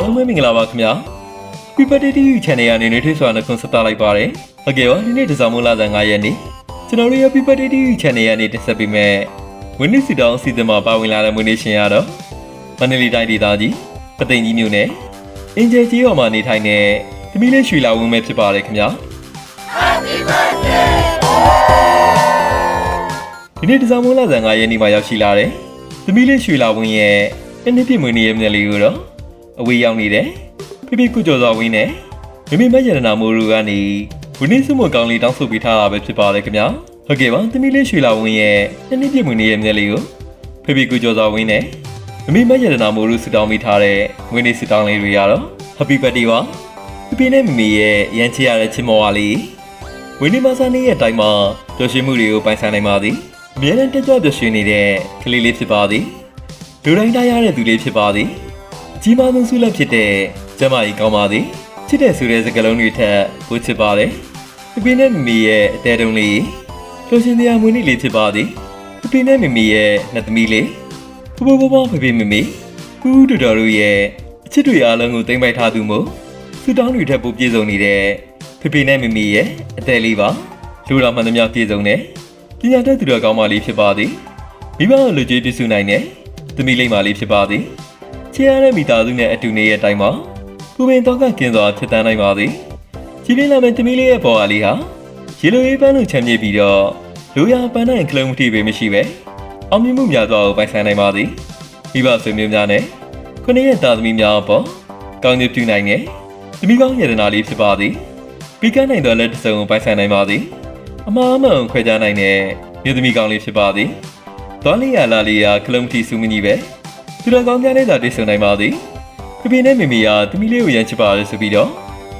အားလုံးပဲမင်္ဂလာပါခင်ဗျာ People TV Channel ကနေနေထွေးစွာနဲ့ခွန်ဆက်တာလိုက်ပါတယ်ဟုတ်ကဲ့ပါဒီနေ့ဒီဇင်ဘာလ9ရက်နေ့ကျွန်တော်တို့ရဲ့ People TV Channel ကနေတင်ဆက်ပေးမယ့်ဝင်းနစ်စီတောင်းအစီအစဉ်မှာပါဝင်လာတဲ့မွေးနေ့ရှင်ရတော့မန္တလေးတိုင်းဒေသကြီးပသိမ်ကြီးမြို့နယ်အင်ဂျယ်ကြီးော်မှာနေထိုင်တဲ့သမီးလေးရွှေလာဝင်းပဲဖြစ်ပါတယ်ခင်ဗျာဒီနေ့ဒီဇင်ဘာလ9ရက်နေ့မှာရောက်ရှိလာတယ်။သမီးလေးရွှေလာဝင်းရဲ့တစ်နှစ်ပြည့်မွေးနေ့ရဲ့မျက်လေးကိုတော့ အဝေးရောက်နေတယ်။ဖိဖိကုကျော်စွာဝင်းနဲ့မိမိမရတနာမိုးတို့ကနေဝင်းနေစုမကောင်းလေးတောင်းဆိုပေးထားတာပဲဖြစ်ပါတယ်ခင်ဗျာ။ဟုတ်ကဲ့ပါသမီးလေးရွှေလာဝင်းရဲ့တစ်နှစ်ပြည့်မွေးနေ့ရဲ့မျက်လေးကိုဖိဖိကုကျော်စွာဝင်းနဲ့မိမိမရတနာမိုးတို့ဆူတောင်းပေးထားတဲ့ဝင်းနေဆူတောင်းလေးတွေကတော့ Happy Birthday ပါ။ဖိဖိနဲ့မိမိရဲ့ရမ်းချရတဲ့ချစ်မော်ဝါလေးဝင်းနေမဆန်းလေးရဲ့အတိုင်းမှာပျော်ရွှင်မှုတွေကိုပိုင်ဆိုင်နိုင်ပါသည်။အမြဲတမ်းတက်ကြွပျော်ရွှင်နေတဲ့ကလေးလေးဖြစ်ပါသည်လူတိုင်းတိုင်းရတဲ့သူလေးဖြစ်ပါသည် အကြီးမားဆုံးဆုလက်ဖြစ်တဲ့ကျမကြီးကောင်းပါသည်ချစ်တဲ့ဆိုတဲ့စကားလုံးတွေထက်ပိုချစ်ပါတယ်ပပီနဲ့မမီရဲ့အတဲတုံးလေးပျော်ရွှင်တရားမွေးနေ့လေးဖြစ်ပါသည်ပပီနဲ့မမီရဲ့နှစ်သမီးလေးဖူဖူဖူဖူပပီမမီကူးတူတော်တို့ရဲ့အချစ်တွေအားလုံးကိုသိမ့်ပိုက်ထားသူမို့ဆူတောင်းတွေထက်ပိုပြည့်စုံနေတဲ့ဖပီနဲ့မမီရဲ့အတဲလေးပါလူတော်မှန်သမျှပြည့်စုံတဲ့ပညာတတ်သူတော်ကောင်းမလေးဖြစ်ပါသည်မိဘလူကြီးပြည့်စုံနိုင်တဲ့သမီးလေးမလေးဖြစ်ပါသည် ချစ်ရတဲ့မိသားစုနဲ့အတူနေတဲ့အတိုင်းမှာကိုပင်တော့ကကင်းစွာဖြစ်တန်းနိုင်ပါသည်ကြီးပြင်းလာမဲ့သမီးလေးရဲ့ပေါ်အားလေးဟာရေလိုရေးပန်းလို့ချမ်းမြေ့ပြီးတော့လူရပန်းနိုင်ကလုံးမတိပေမရှိပဲအောင်မြင်မှုများစွာကိုပိုင်ဆိုင်နိုင်ပါသည်မိဘဆွေမျိုးများနဲ့ခုနှစ်ရဲ့သားသမီးများအပေါ်ကောင်းကျိုးပြုနိုင်တဲ့သမီးကောင်းရတနာလေးဖြစ်ပါသည်ပြီးကနိုင်တော်လက်တစ်စုံကိုပိုင်ဆိုင်နိုင်ပါသည်အမှားမှန်ခွဲခြားနိုင်တဲ့မြို့သမီးကောင်းလေးဖြစ်ပါသည်။သွားလေးရလာလေးရကလုံးတီစုမကြီးပဲ။ သူတော်ကောင်းများနဲ့သာတိတ်ဆုံနိုင်ပါသည်။ဖဖေနဲ့မေမေကသမီးလေးကိုရမ်းချစ်ပါလေဆိုပြီးတော့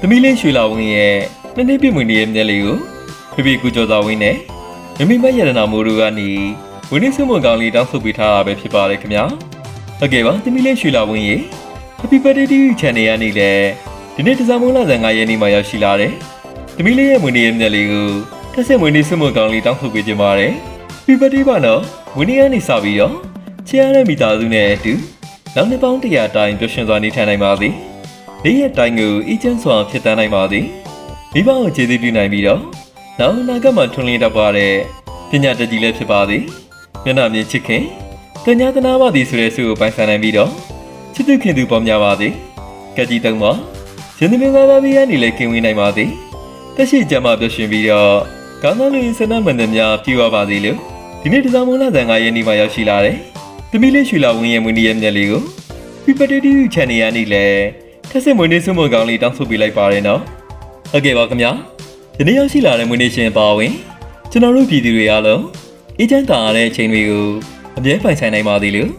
သမီးလေးရွှေလာဝင်းရဲ့နှစ်နှစ်ပြည့်မွေးနေ့ရဲ့မျက်လေးကိုဖဖေကူကျော်သာဝင်းနဲ့မမေမရတနာမိုးတို့ကနေဝင်းနေစုမကောင်းလေးတောင်းဆိုပေးထားတာပဲဖြစ်ပါတယ်ခင်ဗျာ။ဟုတ်ကဲ့ပါသမီးလေးရွှေလာဝင်းရဲ့ Happy Birthday TV Channel ကနေလည်းဒီနေ့ဒီဇင်ဘာလ9ရက်နေ့မှာရောက်ရှိလာတယ်။သမီးလေးရဲ့မွေးနေ့ရဲ့မျက်လေးကိုတက်ဆက်မွေးနေ့ဆွမကောင်းလေးတောင်းဆိုပေးကြပါတယ်။ပြပတိပါနော်မွေးနေ့ကနေစပြီးတော့ ချစ်ရတဲ့မိသားစုနဲ့အတူနောက်နှစ်ပေါင်း100တိုင်ပျော်ရွှင်စွာနေထိုင်နိုင်ပါသည်။နေ့ရက်တိုင်းကိုအီချမ်းစွာဖြစ်တန်းနိုင်ပါသည်။မိဘကိုကျေးဇူးပြုနိုင်ပြီးတော့နောက်အနာဂတ်မှာထွန်းလင်းတတ်ပါတဲ့ပညာတတ်ကြီးလည်းဖြစ်ပါသည်။မျက်နှာမြင်ချစ်ခင်တညာတနာပါသည်ဆိုတဲ့ဆုကိုပိုင်ဆိုင်နိုင်ပြီးတော့ချစ်သူခင်သူပေါ်များပါသည်။ကက်ကြီးတုံးပါရှင်သမီးသားသားမီးကနေလည်းကင်ဝေးနိုင်ပါသည်။တက်ရှိကြမှာပြရှင်ပြီးတော့ကောင်းသောလူစနမန္တများပြည့်ဝပါစေလို့ဒီနေ့ဒီဇင်ဘာလ9ရက်နေ့မှာရောက်ရှိလာတယ်။ သမီးလေးရွှေလာဝင်းရဲ့မွေးနေ့ရဲ့မျက်လေးကို People TV Channel ရနေလဲထက်စစ်မွေးနေ့စုမကောင်းလေးတောင်းဆိုပေးလိုက်ပါရနော်။ဟုတ်ကဲ့ပါခင်ဗျာ။ဒီနေ့ရောက်ရှိလာတဲ့မွေးနေ့ရှင်ပါဝင်ကျွန်တော်တို့ပြည်သူတွေအားလုံးအေးချမ်းသာရတဲ့အချိန်တွေကိုအမြဲပိုင်ဆိုင်နိုင်ပါသေးလို့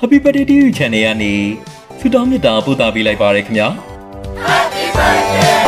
Happy Birthday TV Channel ကနေဆုတောင်းမေတ္တာပို့သပေးလိုက်ပါရခင်ဗျာ။